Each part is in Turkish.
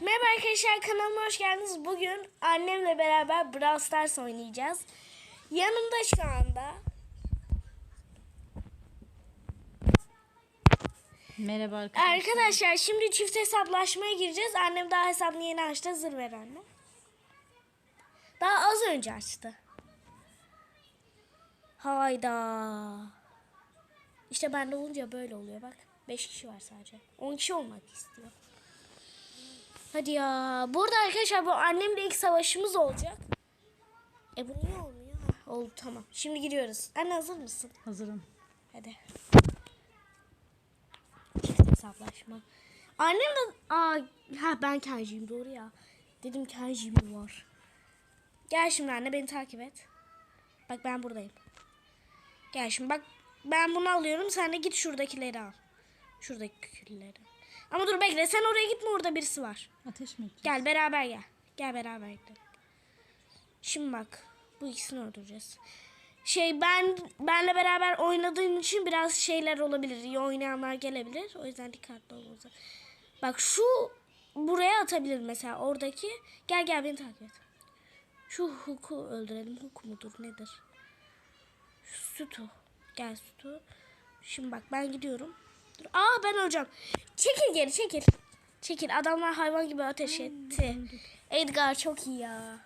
Merhaba arkadaşlar kanalıma hoş geldiniz. Bugün annemle beraber Brawl Stars oynayacağız. Yanımda şu anda Merhaba arkadaşlar. arkadaşlar şimdi çift hesaplaşmaya gireceğiz. Annem daha hesabını yeni açtı. Hazır ver anne. Daha az önce açtı. Hayda. İşte bende olunca böyle oluyor bak. 5 kişi var sadece. 10 kişi olmak istiyor. Hadi ya. Burada arkadaşlar bu annemle ilk savaşımız olacak. E bu niye olmuyor? Heh, oldu tamam. Şimdi giriyoruz. Anne hazır mısın? Hazırım. Hadi. Çift hesaplaşma. Annem de... Aa, ha ben Kenji'yim doğru ya. Dedim Kenji mi var? Gel şimdi anne beni takip et. Bak ben buradayım. Gel şimdi bak ben bunu alıyorum sen de git şuradakileri al. Şuradaki külleri. Ama dur bekle sen oraya gitme orada birisi var. Ateş mi edeceğiz? Gel beraber gel. Gel beraber gidelim. Şimdi bak bu ikisini öldüreceğiz. Şey ben benle beraber oynadığın için biraz şeyler olabilir. İyi oynayanlar gelebilir. O yüzden dikkatli olmalısın. Bak şu buraya atabilir mesela oradaki. Gel gel beni takip et. Şu Hook'u öldürelim. Hook mudur nedir? Şu Sütü. Gel Sütü. Şimdi bak ben gidiyorum. Dur. Aa ben öleceğim. Çekil geri çekil. Çekil. Adamlar hayvan gibi ateş etti. Edgar çok iyi ya.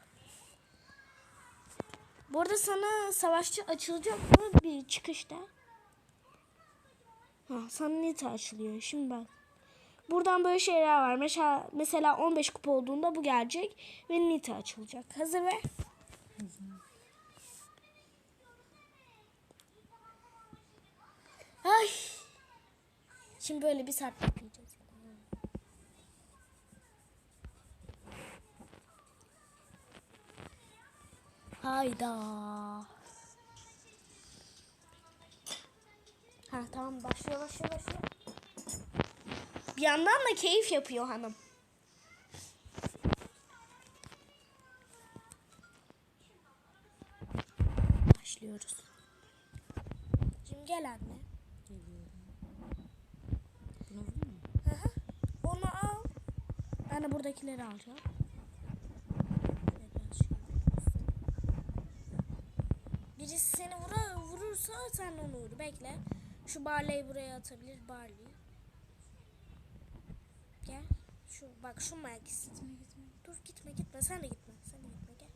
Bu arada sana savaşçı açılacak mı bir çıkışta? Ha, sana nita açılıyor. Şimdi bak. Buradan böyle şeyler var. Mesela, mesela 15 kupa olduğunda bu gelecek ve nita açılacak. Hazır ver. Ay. Şimdi böyle bir saat bekleyeceğiz. Hayda. Ha tamam başlıyor başlıyor başlıyor. Bir yandan da keyif yapıyor hanım. Buradakileri alacağım. Birisi seni vura, vurursa sen onu vur. Bekle. Şu Barley'i buraya atabilir. Barley. Gel. Şu bak şu Max. Gitme gitme. Dur gitme gitme. Sen de gitme. Sen de gitme gel.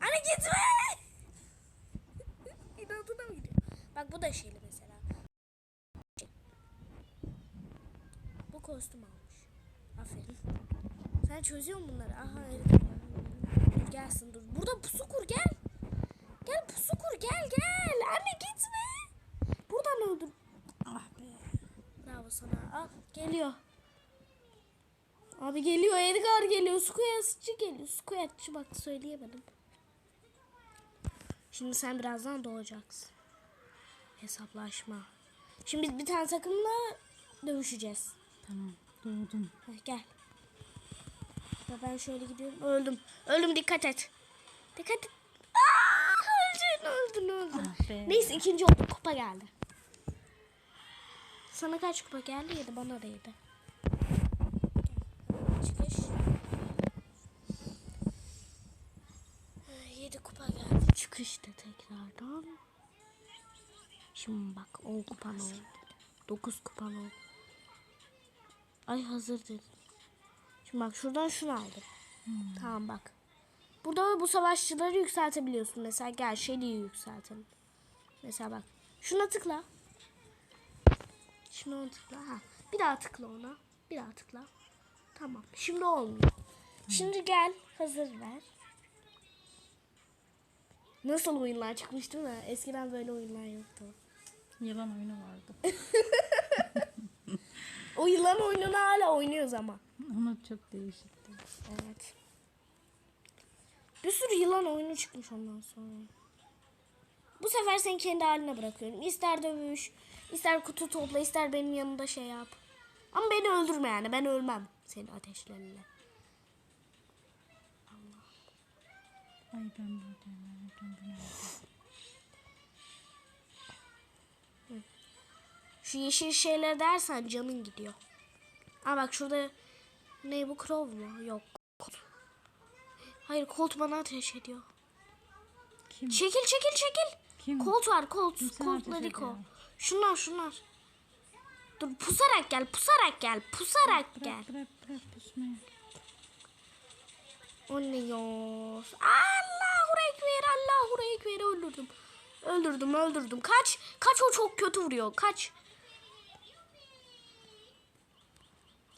Anne gitme. İnadına mı gidiyor? Bak bu da şeyli mesela. Bu kostüm almış. Aferin. Sen çözüyor musun bunları? Aha evet. Dur gelsin dur. Burada pusu kur gel. Gel pusu kur gel gel. Anne gitme. Buradan öldür. Ah be. Bravo sana. Al geliyor. Abi geliyor. Edgar geliyor. Square'çı geliyor. Square'çı bak söyleyemedim. Şimdi sen birazdan doğacaksın. Hesaplaşma. Şimdi biz bir tane takımla dövüşeceğiz. Tamam. Doğdum. Heh, gel. Ya ben şöyle gidiyorum. Öldüm. Öldüm dikkat et. Dikkat et. Aa, öldün öldün öldün. Ah be. Neyse ikinci olduk. Kupa geldi. Sana kaç kupa geldi? Yedi bana da yedi. Çıkış. Yedi kupa geldi. Çıkışta tekrardan. Şimdi bak 10 kupan oldu. 9 kupan oldu. Ay hazır dedim. Şimdi bak şuradan şunu aldım. Tamam bak. Burada bu savaşçıları yükseltebiliyorsun. Mesela gel Shelly'yi yükseltelim. Mesela bak. Şuna tıkla. Şuna ona tıkla. Ha. Bir daha tıkla ona. Bir daha tıkla. Tamam. Şimdi olmuyor. Şimdi gel. Hazır ver. Nasıl oyunlar çıkmış değil mi? Eskiden böyle oyunlar yoktu. Yılan oyunu vardı. O yılan oyununu hala oynuyoruz ama. Ama çok değişikti. Evet. Bir sürü yılan oyunu çıkmış ondan sonra. Bu sefer seni kendi haline bırakıyorum. İster dövüş, ister kutu topla, ister benim yanımda şey yap. Ama beni öldürme yani. Ben ölmem senin ateşlerinle. Ay ben buradayım. Ben Şu yeşil şeyler dersen canın gidiyor. Aa bak şurada Ne bu Crow mu? Yok. Colt. Hayır Colt bana ateş ediyor. Kim? Çekil çekil çekil. Kim? Colt var Colt. Kim sana Colt'la ateş Rico. ediyor? Şunlar şunlar. Dur pusarak gel pusarak gel pusarak gel. Bırak bırak bırak pusmayı. O ne ya? Allahu Ekber Allahu Ekber öldürdüm. Öldürdüm öldürdüm. Kaç. Kaç o çok kötü vuruyor. Kaç.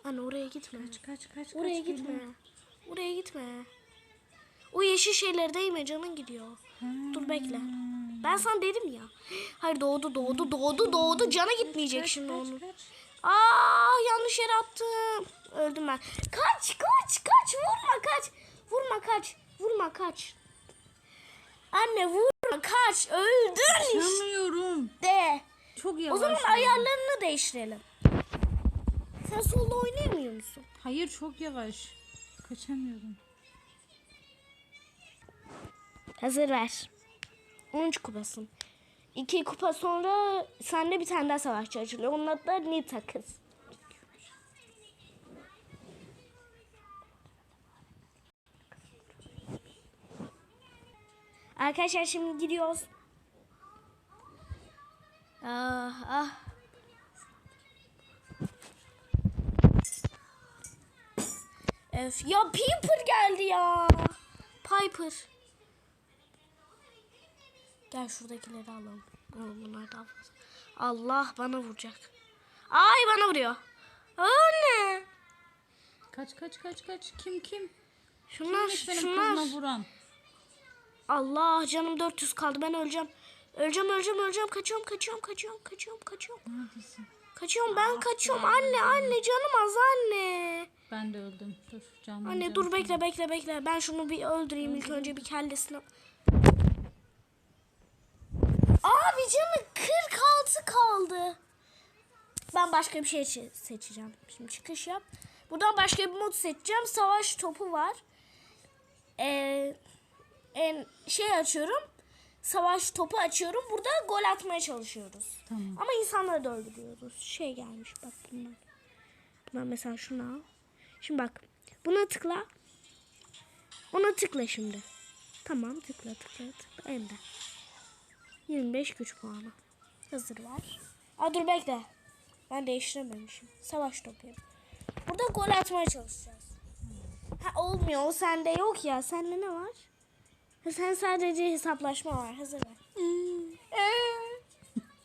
Anne oraya gitme. Kaç kaç kaç. Oraya kaç gitme. geliyor. Oraya gitme. O yeşil şeyler değme canın gidiyor. Dur bekle. Ben sana dedim ya. Hayır doğdu doğdu doğdu doğdu. Canı gitmeyecek Kaç, şimdi kaç, onun. kaç. Aa yanlış yere attım. Öldüm ben. Kaç kaç kaç vurma kaç. Vurma kaç. Vurma kaç. Anne vurma kaç. Öldün işte. Çok O yavaş. zaman ya. ayarlarını değiştirelim. Sen solda oynayamıyor musun? Hayır çok yavaş. Kaçamıyorum. Hazır ver. 13 kupasın. 2 kupa sonra sende bir tane daha savaşçı açılıyor. Onun adı da Nita kız. Arkadaşlar şimdi gidiyoruz. Ah ah. Öf ya Piper geldi ya. Piper. Gel şuradakileri alalım. Bunlar daha fazla. Allah bana vuracak. Ay bana vuruyor. O ne? Kaç kaç kaç kaç. Kim kim? Şunlar Kimmiş benim şunlar. kızıma vuran? Allah canım 400 kaldı ben öleceğim. Öleceğim öleceğim öleceğim kaçıyorum kaçıyorum kaçıyorum kaçıyorum kaçıyorum. Neredesin? Kaçıyorum ben kaçıyorum anne anne canım az anne. Ben de öldüm. Dur canım. Anne dur bekle bekle bekle. Ben şunu bir öldüreyim ilk önce bir kellesini. Abi canı 46 kaldı. Ben başka bir şey çe- seçeceğim. Şimdi çıkış yap. Buradan başka bir mod seçeceğim. Savaş topu var. Ee, en şey açıyorum. Savaş topu açıyorum. Burada gol atmaya çalışıyoruz. Tamam. Ama insanları da öldürüyoruz. Şey gelmiş bak bunlar. Ben mesela şunu al. Şimdi bak. Buna tıkla. Ona tıkla şimdi. Tamam tıkla tıkla tıkla. Ender. 25 güç puanı. Hazır var. Aa dur bekle. Ben değiştirememişim. Savaş topu. yap. Burada gol atmaya çalışacağız. Ha olmuyor. O sende yok ya. Sende ne var? Ha, sen sadece hesaplaşma var. Hazır ver.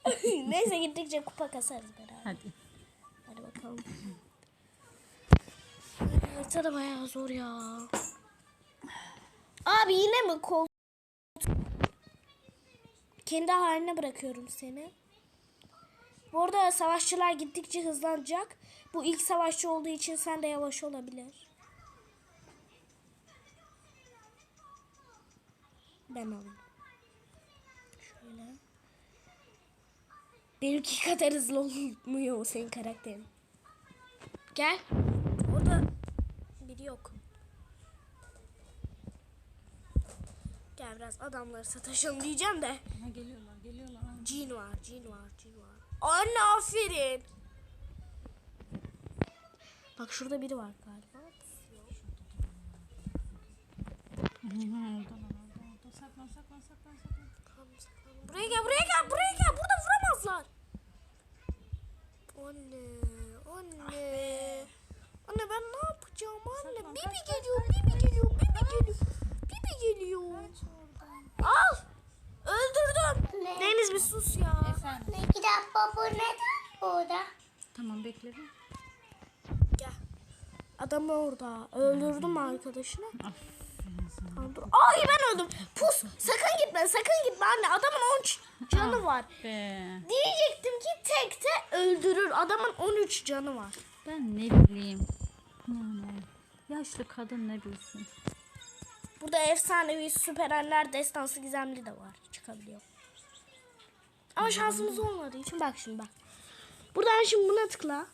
Neyse gittikçe kupa kasarız beraber. Hadi. Hadi bakalım. Harita da bayağı zor ya. Abi yine mi kol? Kendi haline bırakıyorum seni. Bu arada savaşçılar gittikçe hızlanacak. Bu ilk savaşçı olduğu için sen de yavaş olabilir. Ben alayım. Şöyle. Benimki kadar hızlı olmuyor o senin karakterin. Gel. Orada biri yok. Gel biraz adamları sataşalım diyeceğim de. Ha, geliyorlar geliyorlar. Cin var, cin var, cin var. Anne aferin. Bak şurada biri var galiba. Saklan saklan saklan saklan. Buraya gel, buraya gel, buraya gel. Burada vuramazlar. Anne, anne. Anne ben ne yapacağım anne? Saklan, Bibi kaç, geliyor, Bibi geliyor, Bibi geliyor. Bibi geliyor. Al. Öldürdüm. Deniz bir sus ya. Efendim. Ne kitap baba neden burada? Tamam bekledim. Gel. Adam orada. Öldürdüm arkadaşını. Tamam, dur. Ay ben öldüm. Pus. Sakın gitme. Sakın gitme anne. Adamın 13 canı var. Be. Diyecektim ki tekte öldürür. Adamın 13 canı var. Ben ne bileyim. Yaşlı kadın ne bilsin. Burada efsanevi süperenler destansı gizemli de var. Çıkabiliyor. Ama şansımız olmadığı için bak şimdi bak. Buradan şimdi buna tıkla.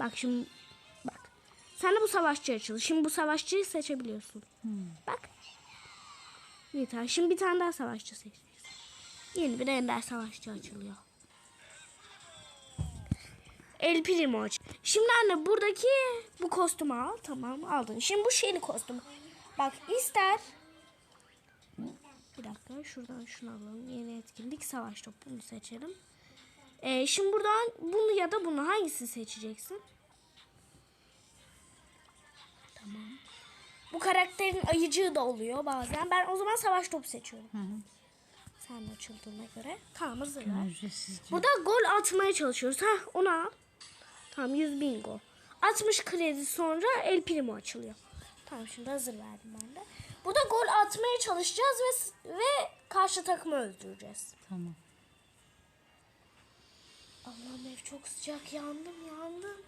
Bak şimdi bak. Sen de bu savaşçı açıl. Şimdi bu savaşçıyı seçebiliyorsun. Hmm. Bak. Bir tane. Şimdi bir tane daha savaşçı seçeceksin. Yeni bir ender savaşçı açılıyor. El Primo aç. Şimdi anne buradaki bu kostümü al. Tamam aldın. Şimdi bu şeyli kostümü. Bak ister. Bir dakika şuradan şunu alalım. Yeni etkinlik savaş topu. Bunu seçelim. Ee, şimdi buradan bunu ya da bunu hangisini seçeceksin? Tamam. Bu karakterin ayıcığı da oluyor bazen. Ben o zaman savaş topu seçiyorum. Hı hı. Sen açıldığına göre. Tamam hazır ver. Ücretsiz diyor. Burada gol atmaya çalışıyoruz. Ha onu al. Tamam 100 bingo. 60 kredi sonra El Primo açılıyor. Tamam şimdi hazır verdim ben de. Burada gol atmaya çalışacağız ve ve karşı takımı öldüreceğiz. Tamam. Allah'ım ev çok sıcak yandım yandım.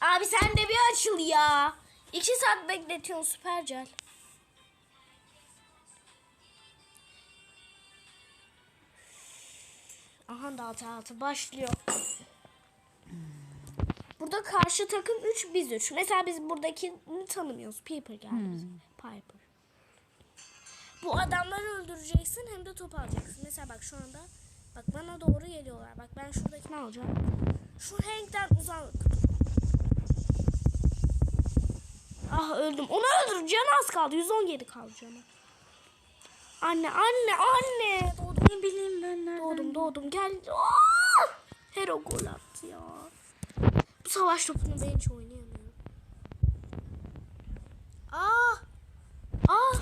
Abi sen de bir açıl ya. İki saat bekletiyorsun süpercel. Aha da altı altı başlıyor. Burada karşı takım 3 biz 3. Mesela biz buradakini tanımıyoruz. Piper geldi bize. Piper. Bu adamları öldüreceksin hem de top alacaksın. Mesela bak şu anda bak bana doğru geliyorlar. Bak ben şuradakini alacağım. Şu Hank'ten uzak. Ah öldüm. Onu öldür. Canı az kaldı. 117 kaldı canı. Anne anne anne. Ne bileyim ben nereden? Doğdum doğdum gel. Aa! Hero gol attı ya. Bu savaş topunu ben hiç oynayamıyorum. Aa! Aa!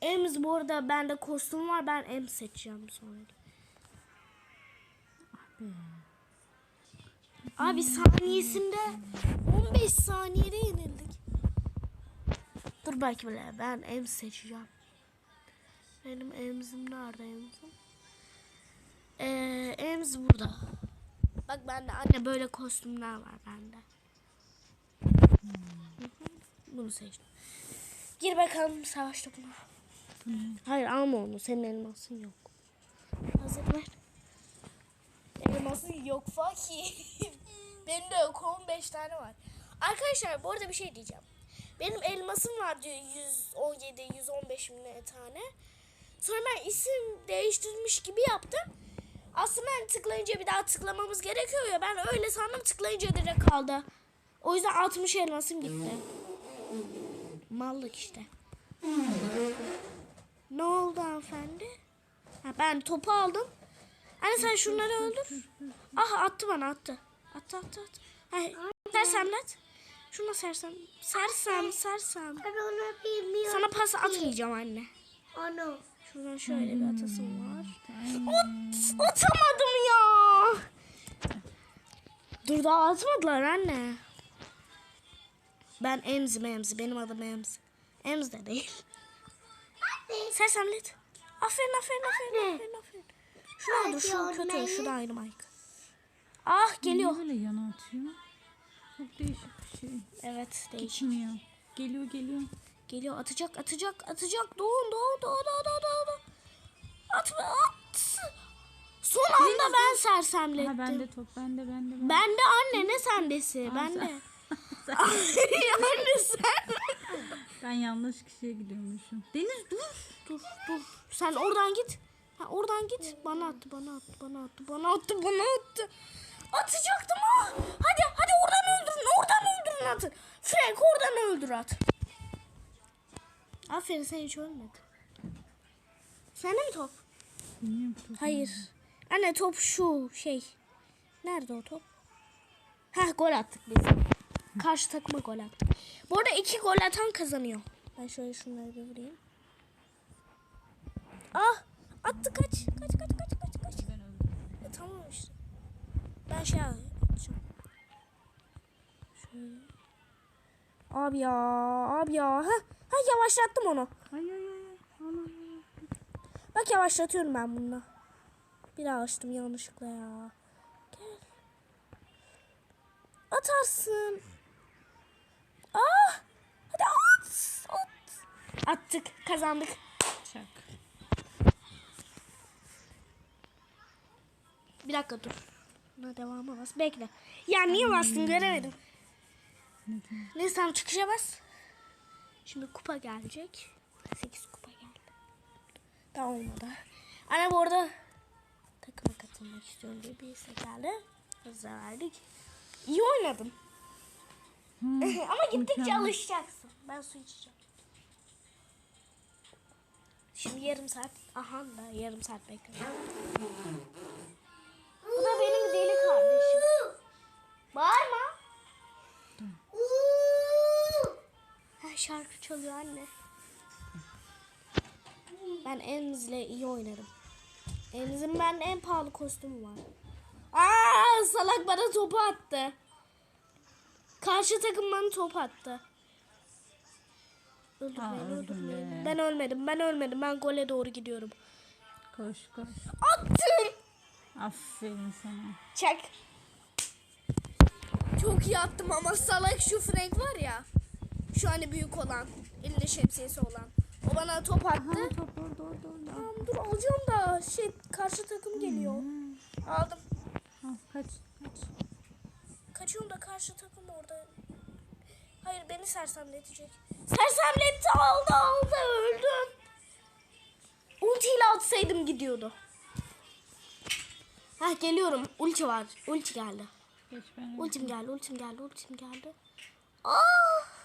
Ems bu arada bende kostüm var. Ben Ems seçeceğim sonra. Abi saniyesinde 15 saniyede yenildik. Dur belki böyle ben Ems seçeceğim. Benim Ems'im nerede Ems'im? Ee, Ems burada. Bak bende anne böyle kostümler var bende. Hı, Bunu seçtim. Gir bakalım savaş topuna. Hayır alma onu. Senin elmasın yok. Hazır ver. Elmasın yok fakir. Benim de yok 15 tane var. Arkadaşlar bu arada bir şey diyeceğim. Benim elmasım var diyor 117 115 bin tane. Sonra ben isim değiştirmiş gibi yaptım. Aslında hani tıklayınca bir daha tıklamamız gerekiyor ya. Ben öyle sandım tıklayınca direkt kaldı. O yüzden 60 elmasım gitti. Mallık işte. Ne oldu hanımefendi? Ha, ben topu aldım. Anne sen şunları öldür. Ah attı bana attı. Attı attı attı. Hayır. Sersemlet. Şuna sersem. Sersem sersem. Ben. Sana pas atmayacağım anne. Onu. Şuradan şöyle bir atasım var. At, atamadım ya. Dur daha atmadılar anne. Ben Emzi Memzi. Benim adım Emzi. Emz de değil. Sersemlet. Aferin aferin aferin aferin aferin. Şunu dur şu kötü şu Dynamite. Ah geliyor. Niye böyle yana atıyor? Çok değişik bir şey. Evet değişik. Gitmiyor. Geliyor geliyor. Geliyor atacak atacak atacak. Doğun doğun doğun doğun doğun doğun. Atma at. Son anda ben sersemlettim. Ha bende top bende bende. bende. Ben de anne ne sendesi? Ben sen- de. anne sen. Ben yanlış kişiye gidiyormuşum. Deniz dur. Dur dur. Sen oradan git. Ha, oradan git. Bana attı bana attı bana attı bana attı bana attı. Atacaktım ha. Hadi hadi oradan öldürün oradan öldürün atın. Frank oradan öldür at. Aferin sen hiç ölmedin. Sende mi top? Bilmiyorum top. Hayır. Anne top şu şey. Nerede o top? Ha gol attık biz. Karşı takıma gol attık. Bu arada iki gol atan kazanıyor. Ben şöyle şunları bir vurayım. Ah! Attı kaç. Kaç kaç kaç kaç kaç. E, tamam işte. Ben şey atacağım. Şöyle. Abi ya, abi ya. Ha, ha yavaşlattım onu. Ay ay ay. Ana. Bak yavaşlatıyorum ben bununla. Bir açtım yanlışlıkla ya. Gel. Atarsın. Ah! Hadi at. At. Attık. Kazandık. Çak. Bir dakika dur. Buna devamı bas. Bekle. Ya niye bastın göremedim. Neyse tamam çıkışa bas. Şimdi kupa gelecek. 8 kupa geldi. Daha olmadı. Anne bu arada takıma katıl. bitirmek istiyorum diye bir istek geldi. Hızla verdik. İyi oynadın. Ama gittikçe mükemmel. alışacaksın. Ben su içeceğim. Şimdi yarım saat, aha da yarım saat bekliyorum. Bu da benim deli kardeşim. Bağırma. Şarkı çalıyor anne. Ben Emz'le iyi oynarım. Emz'in ben en pahalı kostümü var. Aa salak bana topu attı. Karşı takım bana top attı. Öldür Aa, öldür öldüm beni. be. Ben ölmedim, ben ölmedim. Ben gole doğru gidiyorum. Koş koş. Attım. Aferin sana. Çek. Çok iyi attım ama salak şu Frank var ya. Şu hani büyük olan. Elinde şemsiyesi olan. O bana top attı. Ha top orada orada orada. Tamam dur alacağım da şey karşı takım geliyor. Aldım. Al kaç kaç. Kaçıyorum da karşı takım orada. Hayır beni sersemletecek. Sersemletti aldı aldı öldüm. Ultiyle atsaydım gidiyordu. Ha geliyorum. Ulti var. Ulti geldi. Ultim geldi, ultim geldi, ultim geldi. Ah!